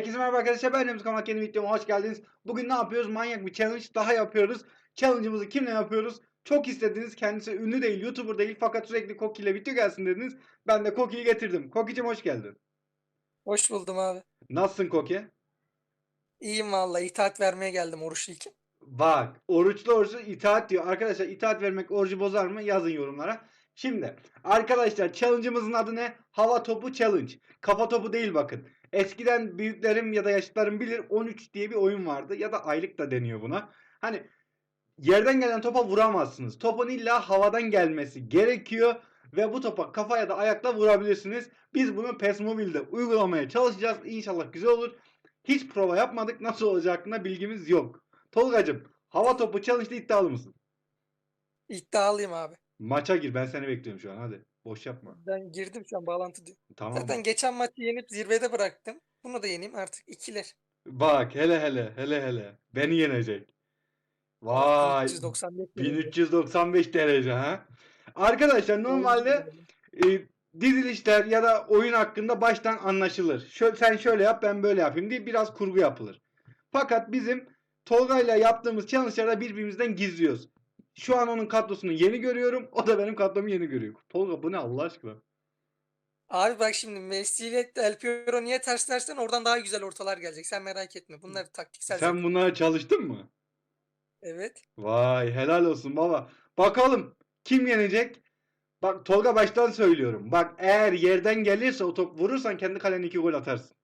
Herkese merhaba arkadaşlar ben Remzi Kamak yeni videoma hoş geldiniz. Bugün ne yapıyoruz? Manyak bir challenge daha yapıyoruz. Challenge'ımızı kimle yapıyoruz? Çok istediniz. Kendisi ünlü değil, YouTuber değil fakat sürekli Koki ile video gelsin dediniz. Ben de Koki'yi getirdim. Koki'cim hoş geldin. Hoş buldum abi. Nasılsın Koki? İyiyim vallahi. itaat vermeye geldim oruçluyken. Bak oruçlu oruçlu itaat diyor. Arkadaşlar itaat vermek orucu bozar mı? Yazın yorumlara. Şimdi arkadaşlar challenge'ımızın adı ne? Hava topu challenge. Kafa topu değil bakın. Eskiden büyüklerim ya da yaşlılarım bilir 13 diye bir oyun vardı ya da aylık da deniyor buna. Hani yerden gelen topa vuramazsınız. Topun illa havadan gelmesi gerekiyor ve bu topa kafa ya da ayakla vurabilirsiniz. Biz bunu PES Mobile'de uygulamaya çalışacağız. İnşallah güzel olur. Hiç prova yapmadık. Nasıl olacak hakkında bilgimiz yok. Tolgacım hava topu challenge'da iddialı mısın? İddialıyım abi. Maça gir ben seni bekliyorum şu an hadi. Boş yapma. Ben girdim şu an bağlantı diyor. Tamam. Zaten geçen maçı yenip zirvede bıraktım. Bunu da yeneyim artık ikiler. Bak hele hele hele hele. Beni yenecek. Vay. 395 1395 derece ha. Arkadaşlar normalde e, dizilişler ya da oyun hakkında baştan anlaşılır. Şöyle, sen şöyle yap ben böyle yapayım diye biraz kurgu yapılır. Fakat bizim Tolga'yla yaptığımız challenge'larda birbirimizden gizliyoruz. Şu an onun kadrosunu yeni görüyorum. O da benim kadromu yeni görüyor. Tolga bu ne Allah aşkına? Abi bak şimdi Messi ile El Piero niye ters tersten oradan daha güzel ortalar gelecek. Sen merak etme. Bunlar taktiksel. Sen bunlara çalıştın mı? Evet. Vay helal olsun baba. Bakalım kim yenecek? Bak Tolga baştan söylüyorum. Bak eğer yerden gelirse o top vurursan kendi kalene iki gol atarsın.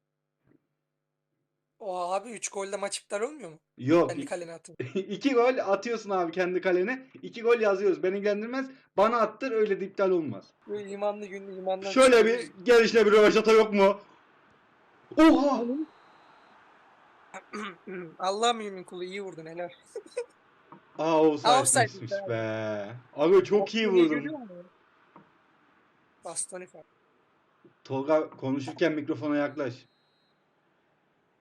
O abi 3 golde maç iptal olmuyor mu? Yok. Kendi kalene atın. iki gol atıyorsun abi kendi kalene. İki gol yazıyoruz. Beni ilgilendirmez. Bana attır öyle de iptal olmaz. Böyle imanlı günlü imandan Şöyle bir gelişle bir röveşata yok mu? Oha! Allah mümin kulu iyi vurdun helal. Aa offside'miş Offside'miş be. Abi çok iyi Bastoni vurdun. görüyor musun? Bastoni falan. Tolga konuşurken mikrofona yaklaş.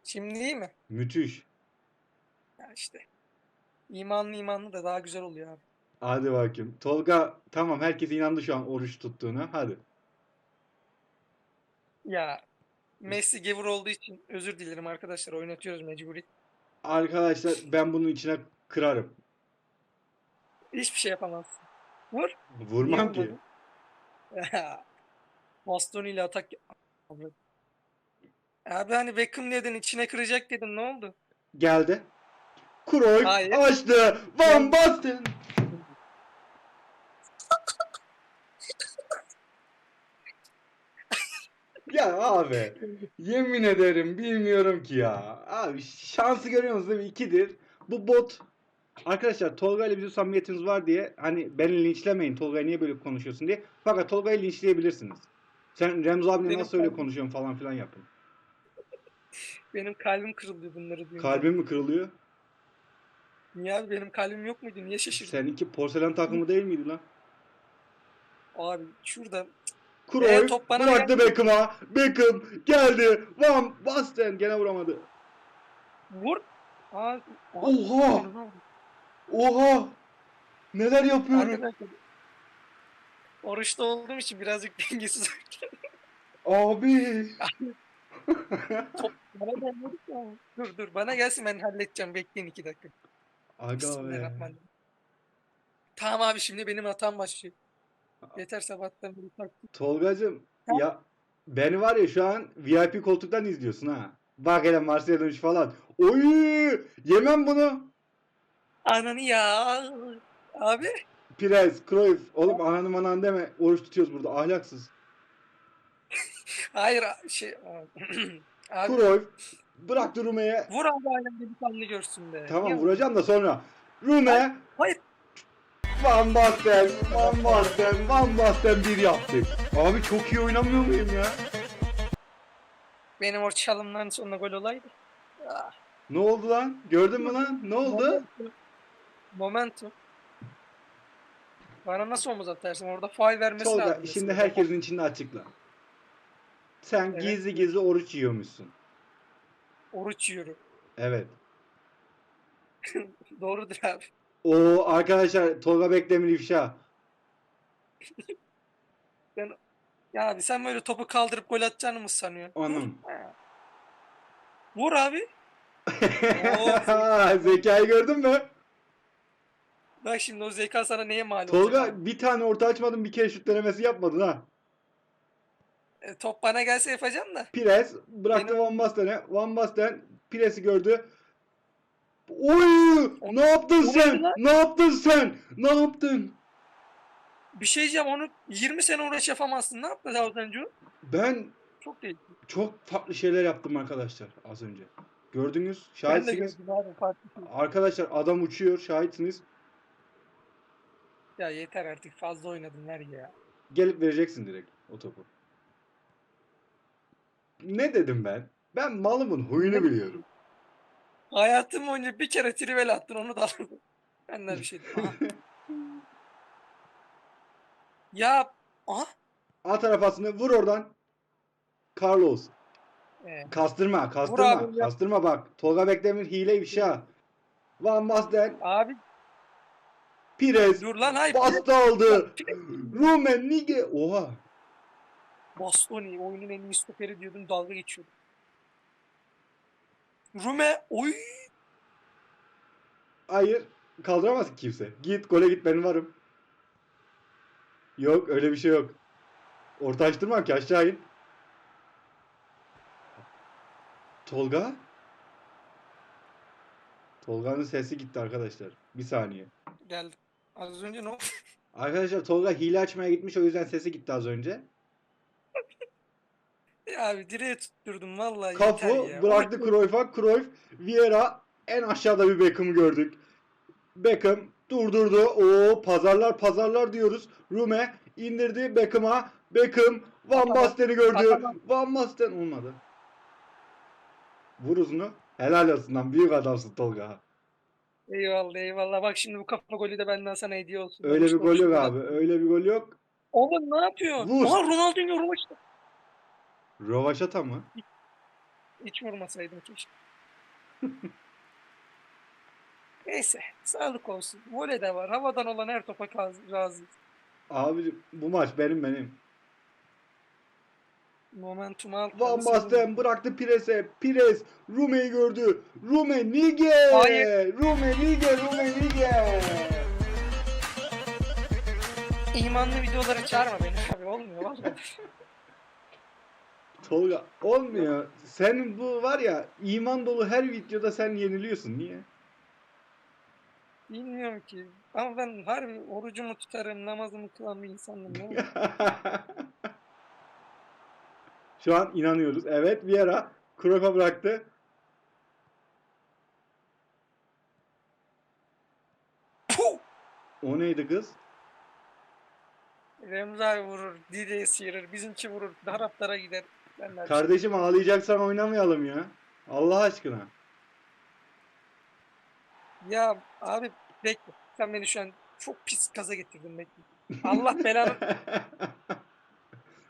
Şimdi iyi mi? Müthiş. Ya işte. İmanlı imanlı da daha güzel oluyor abi. Hadi bakayım. Tolga tamam herkes inandı şu an oruç tuttuğuna. Hadi. Ya Messi gevur olduğu için özür dilerim arkadaşlar. Oynatıyoruz mecburi. Arkadaşlar ben bunun içine kırarım. Hiçbir şey yapamazsın. Vur. Vurmam ki. Bastoni ile atak. Abi hani Beckham dedin içine kıracak dedin ne oldu? Geldi. Cruyff Hayır. açtı. Van Basten. ya abi yemin ederim bilmiyorum ki ya. Abi şansı görüyorsunuz değil mi? İkidir. Bu bot Arkadaşlar Tolga ile bizim samimiyetimiz var diye hani beni linçlemeyin Tolga'ya niye böyle konuşuyorsun diye. Fakat Tolga'yı linçleyebilirsiniz. Sen Remzi abine Benim nasıl öyle konuşuyorsun falan filan yapın. Benim kalbim kırıldı bunları duyunca. Kalbin mi kırılıyor? Niye abi benim kalbim yok muydu? Niye şaşırdın? Seninki porselen takımı değil miydi lan? Abi şurada Ee, top bana bıraktı Beckham'a. Beckham geldi. Van Basten gene vuramadı. vur. Abi, Oha! Oha! Neler yapıyorum? Arkadaşlar oruçta olduğum için birazcık dengesiz. Abi. Top bana gelmedi ya. Dur dur bana gelsin ben halledeceğim. Bekleyin iki dakika. Aga be. Bismillahirrahmanirrahim. Tamam abi şimdi benim hatam başlıyor. Yeter sabahtan beri taktım. Tolgacım Ha? ya beni var ya şu an VIP koltuktan izliyorsun ha. Bak hele Marsilya dönüş falan. Oy! Yemem bunu. Ananı ya. Abi. Pires, Cruyff. Oğlum ananı manan deme. Oruç tutuyoruz burada. Ahlaksız. Hayır şey. abi Cruyff. Bırak Rume'ye. vur abi aynen delikanlı görsün be. Tamam Niye vuracağım da sonra. Rume. Hayır. Van Basten, Van Basten, Van Basten bir yaptık. Abi çok iyi oynamıyor muyum ya? Benim o çalımdan sonra gol olaydı. Ah, Ne oldu lan? Gördün mü lan? Ne oldu? Momentum. Momentum. Bana nasıl omuz atarsın? Orada faul vermesi Tolga lazım. şimdi herkesin içinde açıkla. Sen Evet. gizli gizli oruç yiyormuşsun. Oruç yiyorum. Evet. Doğrudur abi. O arkadaşlar Tolga Bekdemir ifşa. Ya abi sen böyle topu kaldırıp gol atacağını mı sanıyorsun? Ha. Vur abi. Zekayı gördün mü? Bak şimdi o zeka sana neye mal olacak? Tolga bir tane orta açmadın bir kere şut denemesi yapmadın ha. E, top bana gelse yapacağım da. Pires bıraktı Benim- Van Basten'e. Van Basten Pires'i gördü. Oy! Ne yaptın O sen? lan? Ne yaptın sen? Ne yaptın? Bir şey diyeceğim onu 20 sene uğraş yapamazsın. Ne yaptı daha önce? Ben Çok değil. çok farklı şeyler yaptım arkadaşlar az önce. Gördünüz, şahitsiniz. gördüm şey. Arkadaşlar adam uçuyor, şahitsiniz. Ya yeter artık fazla oynadın ver ya. Gelip vereceksin direkt o topu. Ne dedim ben? Ben malımın huyunu biliyorum. Hayatım boyunca bir kere trivel attın onu da alırdın. Benden bir şey değil. Aha. ya aha. At arafasını vur oradan. Carlos. Ee, Kastırma, kastırma, abi ya. kastırma bak. Tolga Bekdemir hile ifşa. Van Basten, abi Pires, dur lan hayır. bastı aldı. Rumen Nige. Oha. Bastoni oyunun en iyi stoperi diyordum dalga geçiyordum. Rume oy Hayır. Kaldıramaz ki kimse. Git gole git ben varım. Yok öyle bir şey yok. Orta açtırmam ki aşağı in. Tolga? Tolga'nın sesi gitti arkadaşlar. Bir saniye. geldi. Az önce ne oldu? Arkadaşlar Tolga hile açmaya gitmiş o yüzden sesi gitti az önce. Abi direğe tutturdum vallahi yeter ya. bıraktı Cruyff'a. Cruyff, Vieira en aşağıda bir Beckham'ı gördük. Beckham durdurdu. O pazarlar pazarlar diyoruz. Rume indirdi Beckham'a. Beckham Van. Basten'i gördü. Van Basten olmadı. Vur uzunu. Helal olsun lan. Büyük adamsın Tolga. Eyvallah eyvallah. Bak şimdi bu kafa golü de benden sana hediye olsun. Öyle bir Konuşma, gol yok abi. Öyle bir gol yok. Oğlum ne yapıyor? Vur. Aha Ronaldinho Rovaş'ta. Rovaşata mı? Hiç vurmasaydım keşke. Neyse. Sağlık olsun. Voley de var. Havadan olan her topa razıyız. Abi bu maç benim benim. Momentum al. Van Basten bıraktı Pires'e. Pires Rume'yi gördü. Rume Nige. Hayır. Rume Nige. Rume Nige. İmanlı videolara çağırma beni abi. Olmuyor vallahi. Tolga olmuyor. Senin bu var ya iman dolu her videoda sen yeniliyorsun. Niye? Bilmiyorum ki. Ama ben harbi orucumu tutarım, namazımı kılan bir insanım. Şu an inanıyoruz. Evet Vieira Cruyff'a bıraktı. Puh! O neydi kız? Remzi abi vurur, Didi'ye sıyırır, bizimki vurur, Araplara gider. Ben de bir şey- Kardeşim ağlayacaksan oynamayalım ya. Allah aşkına. Ya abi bekle. Sen beni şu an çok pis kaza getirdin bekle. Allah belanı.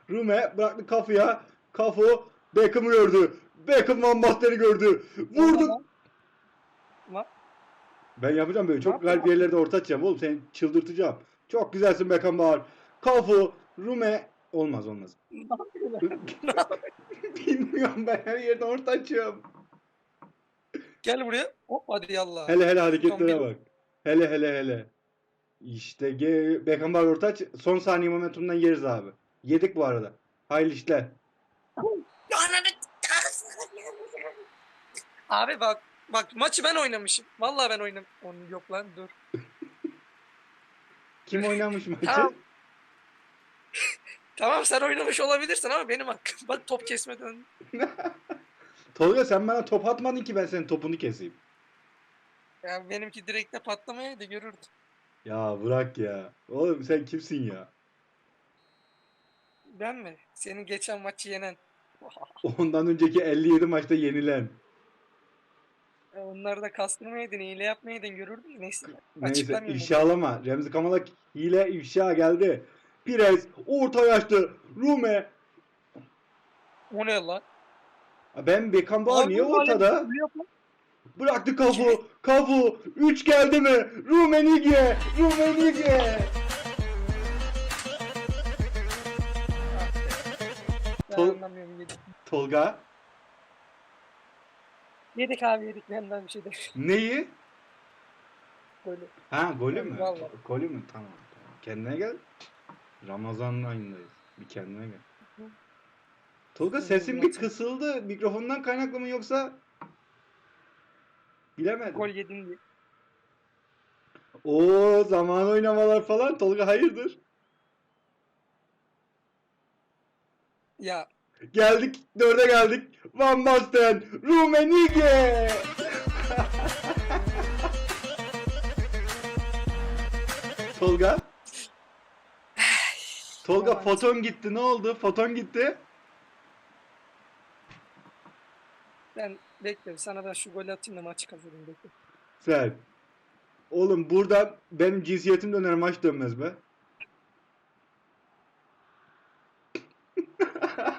Rume bıraktı kafaya. Kafu Beckham'ı gördü. Beckham Van Basten'i gördü. Vurdu. Lan. Ben yapacağım böyle. Çok yaptın garip yerlerde orta açacağım oğlum. Seni çıldırtacağım. Çok güzelsin Beckham Bağır. Kafu, Rume. Olmaz olmaz. Bilmiyorum ben her yerde orta açıyorum. Gel buraya. Hop hadi yallah. Hele hele hareketlere bak. Hele hele hele. İşte Ge Beckham Bağır orta aç. Son saniye momentumdan yeriz abi. Yedik bu arada. Hayırlı işler. Abi bak bak maçı ben oynamışım. Vallahi ben oynadım. Onu yok lan dur. Kim oynamış maçı? Tamam. Tamam sen oynamış olabilirsin ama benim hakkım. Bak top kesmeden. Tolga sen bana top atmadın ki ben senin topunu keseyim. Ya benimki direkte patlamayaydı görürdün. Ya bırak ya. Oğlum sen kimsin ya? Ben mi? Senin geçen maçı yenen. Ondan önceki 57 maçta yenilen. E, Onlar da kastırmayaydın, hile yapmayaydın görürdün. Neyse. Neyse Açıklamayayım ifşalama. Remzi Kamalak hile ifşa geldi. Pires orta yaşlı. Rume. O ne lan? Ben Beckham Abi niye ortada? Bıraktı kafu. Kafu. 3 geldi mi? Rumenige. Rumenige. Tol-. Tolga. Yedik abi yedik. Ben daha bir şey demiyorum. Neyi? Böyle. Ha golü mü? Vallahi. Golü mü? Tamam. tamam. Kendine gel. Ramazan ayındayız. Bir kendine gel. Tolga sesin bir kısıldı. Mikrofondan kaynaklı mı yoksa? Bilemedim. Gol yedin diye. Oo zaman oynamalar falan. Tolga hayırdır? Ya Geldik. Dörde geldik. Van Basten. Rumenige. Tolga. Tolga foton gitti. Ne oldu? Foton gitti. ben bekle sana ben şu golü atayım da maçı kazanayım bekle. Sen. Oğlum buradan benim cinsiyetim döner maç dönmez be.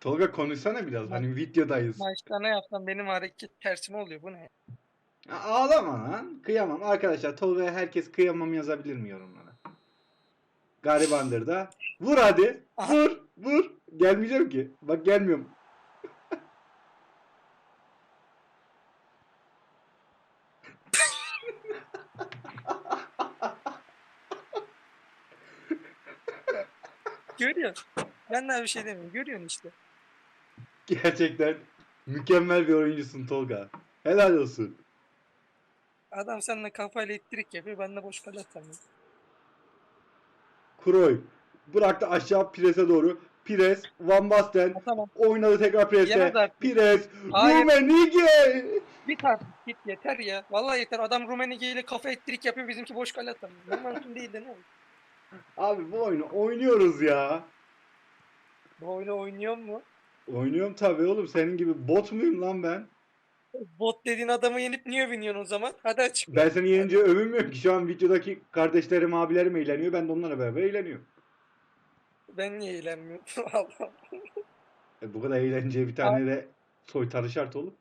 Tolga konuşsana biraz. Hani videodayız. Maçta ne yapsam benim hareket tersime oluyor. Bu ne? Ağlama lan. Kıyamam. Arkadaşlar Tolga'ya herkes kıyamam yazabilir mi yorumlara? Garibandır da. Vur hadi. Vur. Vur. Gelmeyeceğim ki. Bak gelmiyorum. Görüyorsun. Ben daha bir şey demiyorum. Görüyorsun işte. Gerçekten mükemmel bir oyuncusun Tolga. Helal olsun. Adam seninle kafayla elektrik yapıyor. Ben de boş kale atamıyorum. Kroy. Bıraktı aşağı Pires'e doğru. Pires, Van Basten Tamam. oynadı tekrar Pires'e. Pires, Hayır. Rumenige. Git artık git yeter ya. Vallahi yeter. Adam Rumenige ile kafa elektrik yapıyor. Bizimki boş kale atamıyor. Momentum değil de ne olur? Abi bu oyunu oynuyoruz ya. Bu oyunu oynuyor mu? Oynuyorum tabii oğlum. Senin gibi bot muyum lan ben? Bot dediğin adamı yenip niye övünüyorsun o zaman? Hadi aç. Ben seni yenince övünmüyorum ki. Şu an videodaki kardeşlerim, abilerim eğleniyor. Ben de onlarla beraber eğleniyorum. Ben niye eğlenmiyorum? Allah. E, bu kadar eğlenceye bir tane de soytarı şart oğlum.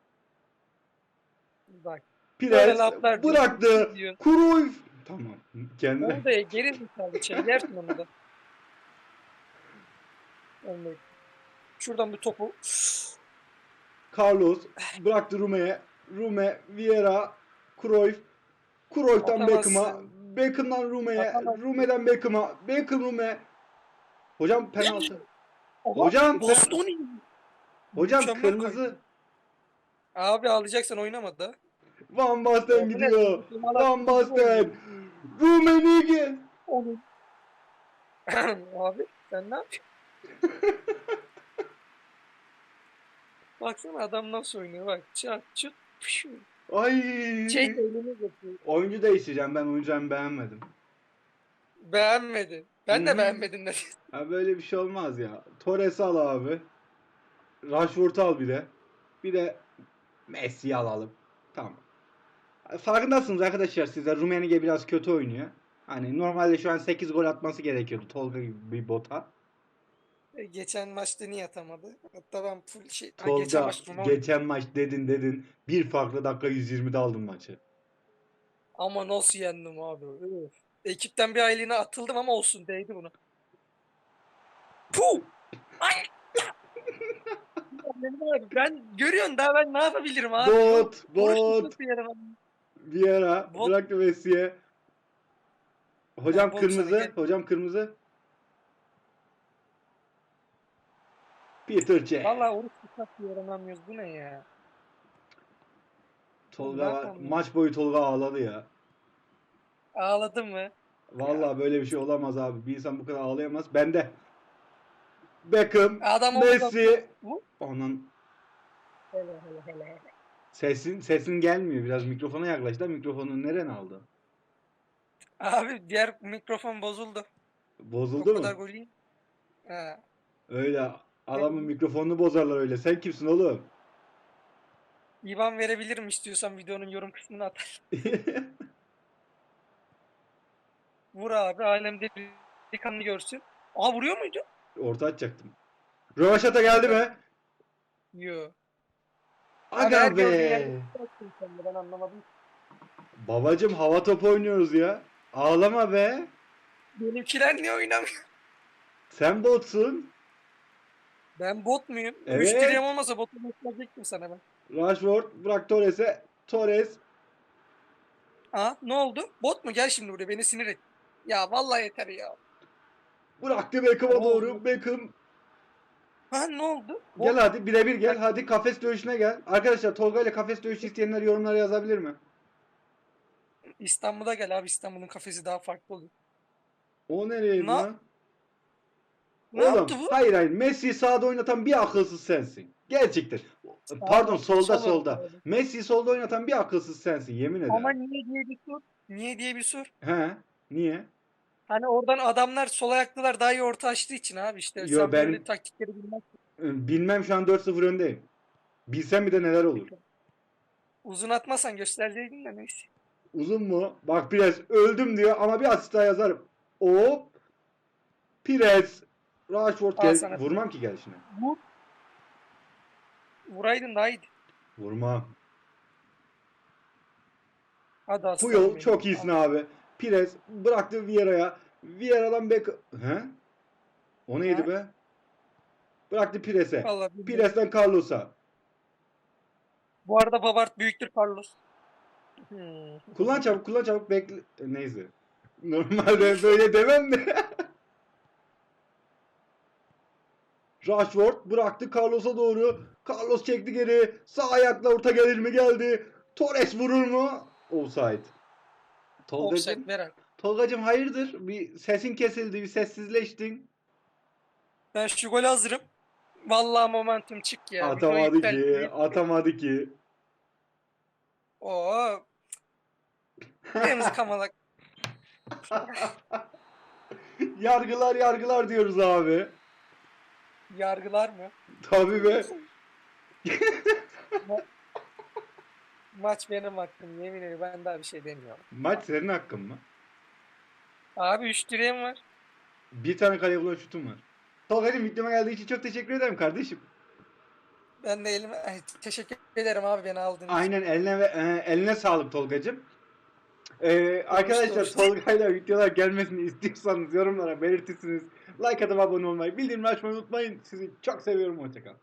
Bak. Pires Böyle laflar diyorsun, bıraktı. diyorsun. Cruyff. Tamam. Kendine. Onu da geri zekalı şey. Yersin onu da. Şuradan bir topu. Carlos bıraktı Rume'ye. Rume, Vieira, Cruyff. Cruyff'tan. Beckham'a. Beckham'dan Rume'ye. Rume'den Beckham'a. Beckham Rume. Hocam penaltı. Hocam, Bastoni. Hocam kırmızı. Abi ağlayacaksan oynamadı da. Van Basten gidiyor. Van Basten. Rumenige. Onu. Abi sen ne yapıyorsun? Baksana adam nasıl oynuyor bak. Çat çut pşu. Ay. De elini yapıyor. Oyuncu değiştireceğim. Ben oyuncumu beğenmedim. Beğenmedin. Ben de Hı. beğenmedim dedi. Ha böyle bir şey olmaz ya. Torres'i al abi. Rashford'u al bir de. Bir de Messi'yi alalım. Tamam. Farkındasınız arkadaşlar sizler. Rumenige biraz kötü oynuyor. Hani normalde şu an 8 gol atması gerekiyordu Tolga gibi bir bota. E, Geçen maçta niye atamadı? Hatta ben full şey... Ha, Tolga geçen maç Roma- geçen maç dedin dedin. Bir farklı dakika 120'de aldın maçı. Ama nasıl yendim abi? Öf. Ekipten bir aylığına atıldım ama olsun değdi buna. Puh! Ay! Ben görüyorsun daha ben ne yapabilirim abi? Bot, bot. Vieira Bot. bıraktı Messi'ye. Hocam bot kırmızı, hocam kırmızı. Peter Cech. Valla oruç tutmak yaranamıyoruz. Bu ne ya? Tolga maç boyu Tolga ağladı ya. Ağladın mı? Vallahi böyle bir şey olamaz abi. Bir insan bu kadar ağlayamaz. Ben de Beckham, Adam Messi. Bu? Onun Hele hele hele hele. sesin sesin gelmiyor. Biraz mikrofona yaklaş da mikrofonu nereden aldın? Abi diğer mikrofon bozuldu. Bozuldu o mu? kadar gol yiyeyim. Ha. Öyle. Adamın mikrofonunu bozarlar öyle. Sen kimsin oğlum? İvan verebilirim istiyorsan videonun yorum kısmına atar. Vur abi alemde delikanlı görsün. Aa vuruyor muydu? Orta açacaktım. Rövaşata geldi mi? Yo. Aga be. de, Ben anlamadım. Babacım hava topu oynuyoruz ya. Ağlama be. Benimkiler niye oynamıyor? Sen botsun. Ben bot muyum? Evet. Üç direğim olmasa botu gösterecektim sana ben. Rashford bırak Torres'e. Torres Aa ne oldu? Bot mu? Gel şimdi buraya beni sinir et. Ya vallahi yeter ya. bıraktı Beckham'a doğru. Beckham Ha ne oldu? Bot. gel hadi birebir gel. Hadi kafes dövüşüne gel. Arkadaşlar Tolga ile kafes dövüşü isteyenler yorumlara yazabilir mi? İstanbul'a gel abi İstanbul'un kafesi daha farklı oluyor. O nereye Ne- lan? Ne Oğlum yaptı bu? hayır hayır Messi'yi sağda oynatan bir akılsız sensin. Gerçekten. Pardon solda solda. doğru. Messi'yi solda oynatan bir akılsız sensin yemin ederim. Ama niye diye bir sor. Niye diye bir sor. He? Niye? Hani oradan adamlar sol ayaklılar daha iyi orta açtığı için abi işte. Yo, Sen ben- böyle taktikleri bilmezsin. Ee, Bilmem şu an 4-0 öndeyim. Bilsem bir de neler olur. Uzun atmasan göstereceydin de neyse. Uzun mu? Bak Pires öldüm diyor ama bir asist daha yazarım. Hop. Pires. Rashford Al gel. sana. Vurmam ki gelişine. Vur. Vuraydın daha iyiydi. Vurmam. Hadi aslanım Puyol benim. çok iyisin abi. Pires bıraktı Vieira'ya. Vieira'dan Beck... He? O neydi Ha? be? Bıraktı Pires'e. Vallahi bilmiyorum. Pires'ten Carlos'a. Bu arada Babart büyüktür Carlos. Hmm. Kullan çabuk kullan çabuk bekle. Neyse. Normalde böyle demem de. Rashford bıraktı Carlos'a doğru. Carlos çekti geri. Sağ ayakla orta gelir mi geldi. Torres vurur mu? Offside. Offside Tolgacım, ver abi. Tolgacım hayırdır? Bir sesin kesildi, bir sessizleştin. Ben şu gole hazırım. Vallahi momentum çık ya. Atamadı ki, atamadı ki. Oo. Remzi Kamalak. yargılar yargılar diyoruz abi. Yargılar mı? Tabii be. Maç benim hakkım. Yemin ederim ben daha bir şey demiyorum. Maç senin hakkın mı? Abi 3 direğim var. Bir tane kaleye bulan şutun var. Tolga'cığım videoma geldiği için çok teşekkür ederim kardeşim. Ben de elime... Ay, teşekkür ederim abi beni aldığın için. Aynen eline ve e, eline sağlık Tolga'cığım. Ee, arkadaşlar. Tolga'yla videolar gelmesini istiyorsanız yorumlara belirtirsiniz. Like atıp abone olmayı, bildirimleri açmayı unutmayın. Sizi çok seviyorum. Hoşçakalın.